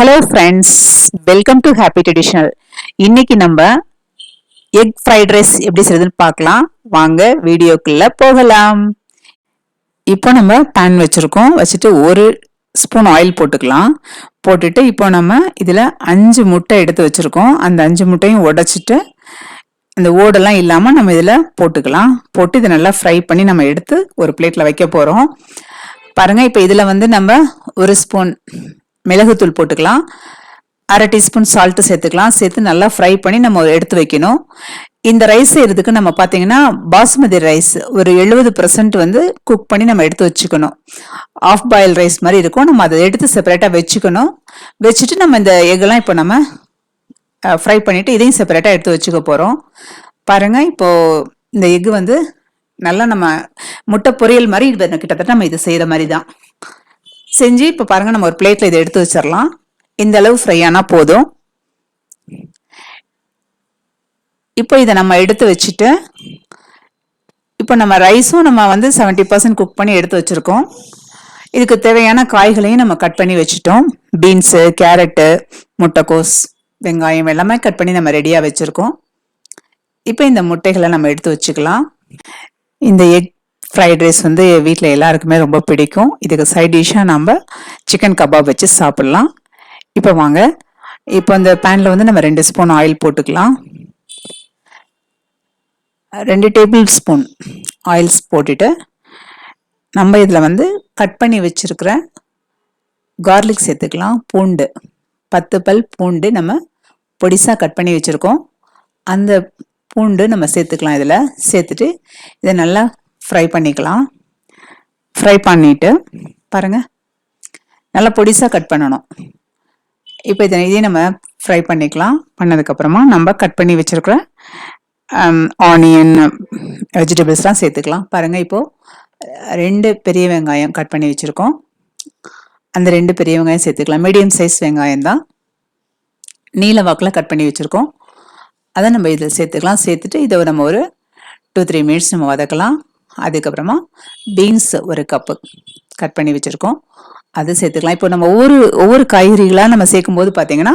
Hello friends welcome to happy traditional இன்னைக்கு நம்ம egg fried rice எப்படி செய்யுதுன்னு பார்க்கலாம். வாங்க வீடியோக்குள்ளே போகலாம். இப்போ நம்ம பேன் வச்சுருக்கோம். வச்சுட்டு ஒரு ஸ்பூன் ஆயில் போட்டுக்கலாம். போட்டுட்டு இப்போ நம்ம இதில் அஞ்சு முட்டை எடுத்து வச்சுருக்கோம். அந்த அஞ்சு முட்டையும் உடச்சிட்டு அந்த ஓடெல்லாம் இல்லாமல் நம்ம இதில் போட்டுக்கலாம். போட்டு இதை நல்லா ஃப்ரை பண்ணி நம்ம எடுத்து ஒரு பிளேட்டில் வைக்க போகிறோம் பாருங்கள் இப்போ இதில் வந்து நம்ம ஒரு ஸ்பூன் மிளகுத்தூள் போட்டுக்கலாம். அரை டீஸ்பூன் சால்ட்டு சேர்த்துக்கலாம். சேர்த்து நல்லா ஃப்ரை பண்ணி நம்ம எடுத்து வைக்கணும். இந்த ரைஸ் செய்யறதுக்கு நம்ம பார்த்தீங்கன்னா பாஸ்மதி ரைஸ் ஒரு எழுபது பர்சன்ட் வந்து குக் பண்ணி நம்ம எடுத்து வச்சுக்கணும். ஆஃப் பாயில் ரைஸ் மாதிரி இருக்கும். நம்ம அதை எடுத்து செப்பரேட்டாக வச்சுக்கணும். வச்சுட்டு நம்ம இந்த எக்கெல்லாம் இப்போ நம்ம ஃப்ரை பண்ணிவிட்டு இதையும் செப்பரேட்டாக எடுத்து வச்சுக்க போகிறோம் பாருங்கள் இப்போது இந்த எக்கு வந்து நல்லா நம்ம முட்டை பொரியல் மாதிரி கிட்டத்தட்ட நம்ம இது செய்கிற மாதிரி தான். செஞ்சு இப்போ பாருங்கள் நம்ம ஒரு பிளேட்டில் இதை எடுத்து வச்சிடலாம் இந்த அளவு ஃப்ரை ஆனால் போதும். இப்போ இதை நம்ம எடுத்து வச்சுட்டு இப்போ நம்ம ரைஸும் நம்ம வந்து செவன்ட்டி பர்சன்ட் குக் பண்ணி எடுத்து வச்சுருக்கோம். இதுக்கு தேவையான காய்களையும் நம்ம கட் பண்ணி வச்சுட்டோம். பீன்ஸு கேரட்டு முட்டைக்கோஸ் வெங்காயம் எல்லாமே கட் பண்ணி நம்ம ரெடியாக வச்சுருக்கோம். இப்போ இந்த முட்டைகளை நம்ம எடுத்து வச்சுக்கலாம். இந்த எக் ஃப்ரைட் ரைஸ் வந்து வீட்டில் எல்லாருக்குமே ரொம்ப பிடிக்கும். இதுக்கு சைட் டிஷ்ஷாக நம்ம சிக்கன் கபாப் வச்சு சாப்பிட்லாம். இப்போ வாங்க. இப்போ இந்த பேனில் வந்து நம்ம ரெண்டு ஸ்பூன் ஆயில் போட்டுக்கலாம். ரெண்டு டேபிள் ஸ்பூன் ஆயில்ஸ் போட்டுட்டு நம்ம இதில் வந்து கட் பண்ணி வச்சுருக்கிற கார்லிக் சேர்த்துக்கலாம். பூண்டு பத்து பல் பூண்டு நம்ம பொடிசாக கட் பண்ணி வச்சுருக்கோம். அந்த பூண்டு நம்ம சேர்த்துக்கலாம் இதில். சேர்த்துட்டு இதை நல்லா ஃப்ரை பண்ணிக்கலாம். ஃப்ரை பண்ணிவிட்டு பாருங்கள் நல்லா பொடிசாக கட் பண்ணணும். இப்போ இதை இதையும் நம்ம ஃப்ரை பண்ணிக்கலாம். பண்ணதுக்கப்புறமா நம்ம கட் பண்ணி வச்சுருக்கிற ஆனியன் um, வெஜிடபிள்ஸ்லாம் சேர்த்துக்கலாம். பாருங்கள் இப்போது ரெண்டு பெரிய வெங்காயம் கட் பண்ணி வச்சுருக்கோம். அந்த ரெண்டு பெரிய வெங்காயம் சேர்த்துக்கலாம். மீடியம் சைஸ் வெங்காயம் தான். நீல வாக்கில் கட் பண்ணி வச்சுருக்கோம். அதை நம்ம இதில் சேர்த்துக்கலாம். சேர்த்துட்டு இதை நம்ம ஒரு டூ த்ரீ மினிட்ஸ் நம்ம வதக்கலாம். அதுக்கப்புறமா பீன்ஸ் ஒரு கப்பு கட் பண்ணி வச்சுருக்கோம். அது சேர்த்துக்கலாம். இப்போ நம்ம ஒவ்வொரு ஒவ்வொரு காய்கறிகளாக நம்ம சேர்க்கும் போது பார்த்தீங்கன்னா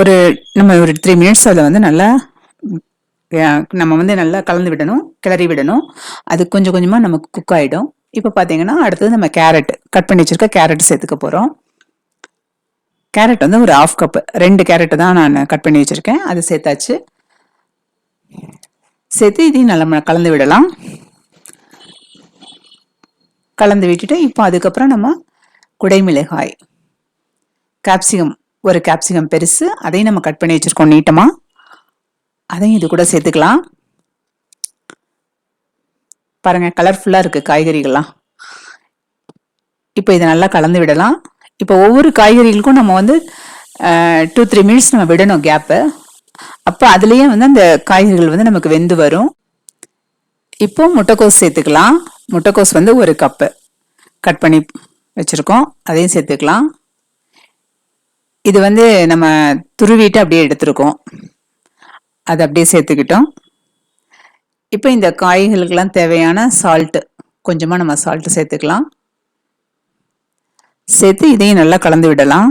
ஒரு நம்ம ஒரு த்ரீ மினிட்ஸ் அதில் வந்து நல்லா நம்ம வந்து நல்லா கலந்து விடணும் கிளறி விடணும். அது கொஞ்சம் கொஞ்சமாக நமக்கு குக் ஆகிடும் இப்போ பார்த்தீங்கன்னா அடுத்தது நம்ம கேரட் கட் பண்ணி வச்சுருக்க கேரட் சேர்த்துக்க போகிறோம் கேரட் வந்து ஒரு ஆஃப் கப்பு ரெண்டு கேரட்டு தான் நான் கட் பண்ணி வச்சுருக்கேன். அது சேர்த்தாச்சு. சேர்த்து இதையும் நல்லா கலந்து விடலாம். கலந்து விட்டுட்டு இப்போ அதுக்கப்புறம் நம்ம குடைமிளகாய். கேப்சிகம் ஒரு கேப்சிகம் பெருசு அதையும் நம்ம கட் பண்ணி வச்சுருக்கோம் நீட்டமாக அதையும் இது கூட சேர்த்துக்கலாம். பாருங்கள் கலர்ஃபுல்லாக இருக்குது காய்கறிகள்லாம். இப்போ இதை நல்லா கலந்து விடலாம். இப்போ ஒவ்வொரு காய்கறிகளுக்கும் நம்ம வந்து டூ த்ரீ மினிட்ஸ் நம்ம விடணும் கேப்பு அப்போ அதுலேயே வந்து அந்த காய்கறிகள் வந்து நமக்கு வெந்து வரும். இப்போ முட்டைக்கோஸ் சேர்த்துக்கலாம். முட்டைக்கோஸ் வந்து ஒரு கப்பு. கட் பண்ணி வச்சுருக்கோம். அதையும் சேர்த்துக்கலாம். இது வந்து நம்ம துருவிட்டு அப்படியே எடுத்துருக்கோம். அதை அப்படியே சேர்த்துக்கிட்டோம். இப்போ இந்த காய்களுக்கெல்லாம் தேவையான சால்ட்டு கொஞ்சமாக நம்ம சால்ட்டு சேர்த்துக்கலாம். சேர்த்து இதையும் நல்லா கலந்து விடலாம்.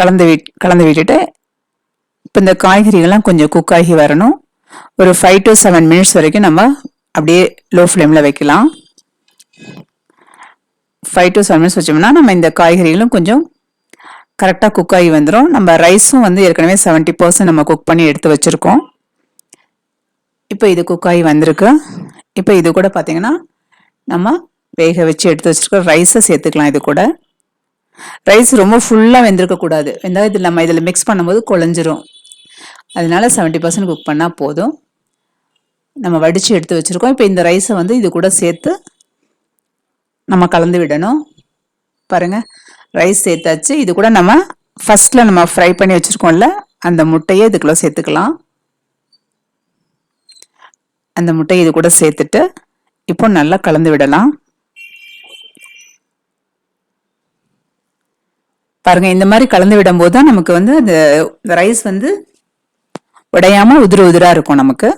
கலந்து வி கலந்து விட்டுட்டு இப்போ இந்த காய்கறிகள்லாம் கொஞ்சம் குக் ஆகி வரணும். ஒரு ஃபைவ் டு செவன் மினிட்ஸ் வரைக்கும் நம்ம அப்படியே லோ ஃப்ளேமில் வைக்கலாம். ஃபைவ் டு செவன் மினிட்ஸ் வச்சோம்னா நம்ம இந்த காய்கறிகளும் கொஞ்சம் கரெக்டாக குக் ஆகி வந்துடும் நம்ம ரைஸும் வந்து ஏற்கனவே செவன்ட்டி பர்சன்ட் நம்ம குக் பண்ணி எடுத்து வச்சுருக்கோம். இப்போ இது குக் ஆகி வந்திருக்கு. இப்போ இது கூட பார்த்தீங்கன்னா நம்ம வேக வச்சு எடுத்து வச்சுருக்க ரைஸை சேர்த்துக்கலாம் இது கூட. ரைஸ் ரொம்ப ஃபுல்லாக வெந்திருக்கக்கூடாது வெந்தால் இதில் நம்ம இதில் மிக்ஸ் பண்ணும்போது குழஞ்சிரும். அதனால செவன்ட்டி பர்சன்ட் குக் பண்ணால் போதும். நம்ம வடித்து எடுத்து வச்சுருக்கோம். இப்போ இந்த ரைஸை வந்து இது கூட சேர்த்து நம்ம கலந்து விடணும். பாருங்கள் ரைஸ் சேர்த்தாச்சு. இது கூட நம்ம ஃபஸ்ட்டில் நம்ம ஃப்ரை பண்ணி வச்சுருக்கோம்ல அந்த முட்டையை இதுக்குள்ளே சேர்த்துக்கலாம். அந்த முட்டையை இது கூட சேர்த்துட்டு இப்போ நல்லா கலந்து விடலாம். பாருங்கள் இந்த மாதிரி கலந்து விடும்போது தான் நமக்கு வந்து அந்த ரைஸ் வந்து உடையாமல் உதிர உதிராக இருக்கும் நமக்கு.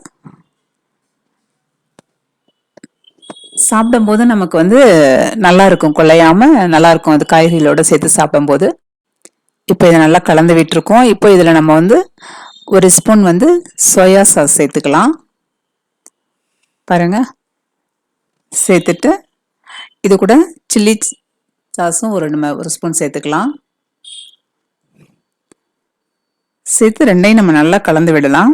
சாப்பிடும்போது நமக்கு வந்து நல்லா இருக்கும் கொள்ளையாமல் நல்லா இருக்கும் அது காய்கறிகளோட சேர்த்து சாப்பிடும்போது. இப்போ இதை நல்லா கலந்து விட்டுருக்கோம். இப்போ இதில் நம்ம வந்து ஒரு ஸ்பூன் வந்து சோயா சாஸ் சேர்த்துக்கலாம். பாருங்கள் சேர்த்துட்டு இது கூட சில்லி சாஸும் ஒரு நம்ம ஒரு ஸ்பூன் சேர்த்துக்கலாம். சேர்த்து ரெண்டையும் நம்ம நல்லா கலந்து விடலாம்.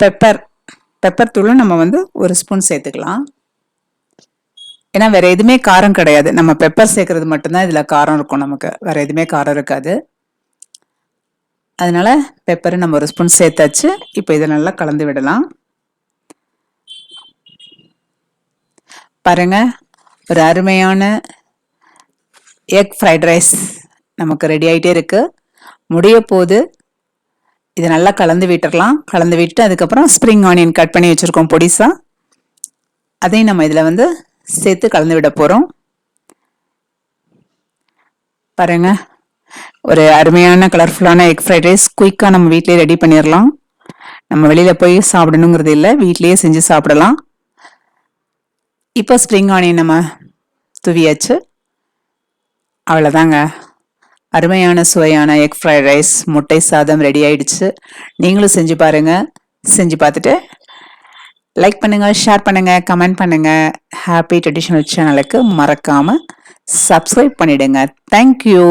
பெப்பர் பெப்பர் தூளும் நம்ம வந்து ஒரு ஸ்பூன் சேர்த்துக்கலாம். ஏன்னா வேற எதுவுமே காரம் கிடையாது. நம்ம பெப்பர் சேர்க்கறது மட்டும்தான் இதில் காரம் இருக்கும் நமக்கு. வேற எதுவுமே காரம் இருக்காது. அதனால பெப்பரை நம்ம ஒரு ஸ்பூன் சேர்த்தாச்சு. இப்போ இதை நல்லா கலந்து விடலாம். பாருங்க ஒரு அருமையான எக் ஃப்ரைட் ரைஸ் நமக்கு ரெடி ஆகிட்டே இருக்கு. முடிய போது இதை நல்லா கலந்து விட்டுடலாம் கலந்து விட்டு அதுக்கப்புறம் ஸ்ப்ரிங் ஆனியன் கட் பண்ணி வச்சுருக்கோம் பொடிசா. அதையும் நம்ம இதில் வந்து சேர்த்து கலந்து விட போகிறோம் பாருங்க. ஒரு அருமையான கலர்ஃபுல்லான எக் ஃப்ரைட் ரைஸ் குயிக்காக நம்ம வீட்டிலே ரெடி பண்ணிடலாம் நம்ம வெளியில் போய் சாப்பிடணுங்கிறது இல்லை வீட்லேயே செஞ்சு சாப்பிடலாம். இப்போ ஸ்ப்ரிங் ஆனியன் நம்ம துவியாச்சு. அவ்வளோதாங்க அருமையான சுவையான எக் ஃப்ரைட் ரைஸ் முட்டை சாதம் ரெடி ஆயிடுச்சு. நீங்களும் செஞ்சு பாருங்க. செஞ்சு பார்த்துட்டு லைக் பண்ணுங்க ஷேர் பண்ணுங்க கமெண்ட் பண்ணுங்க. ஹாப்பி ட்ரெடிஷ்னல் சேனலுக்கு மறக்காம சப்ஸ்கிரைப் பண்ணிடுங்க. தேங்க்யூ